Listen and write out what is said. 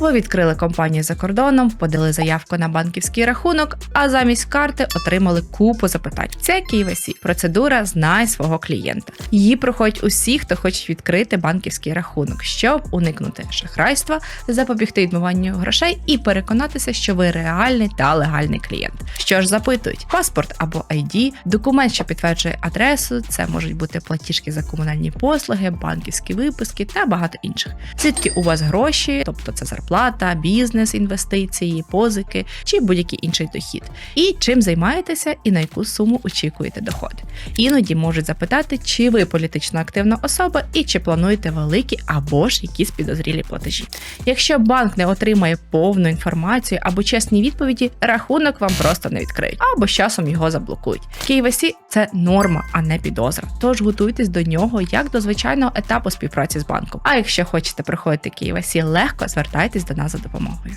Ви відкрили компанію за кордоном, подали заявку на банківський рахунок, а замість карти отримали купу запитань. Це KYC – процедура знай свого клієнта. Її проходять усі, хто хоче відкрити банківський рахунок, щоб уникнути шахрайства, запобігти відмиванню грошей і переконатися, що ви реальний та легальний клієнт. Що ж запитують: паспорт або ID, документ, що підтверджує адресу, це можуть бути платіжки за комунальні послуги, банківські виписки та багато інших. Звідки у вас гроші, тобто це зарплата, бізнес, інвестиції, позики чи будь-який інший дохід, і чим займаєтеся і на яку суму очікуєте доход. Іноді можуть запитати, чи ви політично активна особа і чи плануєте великі або ж якісь підозрілі платежі. Якщо банк не отримає повну інформацію або чесні відповіді, рахунок вам просто не відкриють або з часом його заблокують. KYC – це норма, а не підозра. Тож готуйтесь до нього як до звичайного етапу співпраці з банком. А якщо хочете проходити KYC легко, звертайтесь до нас за допомогою.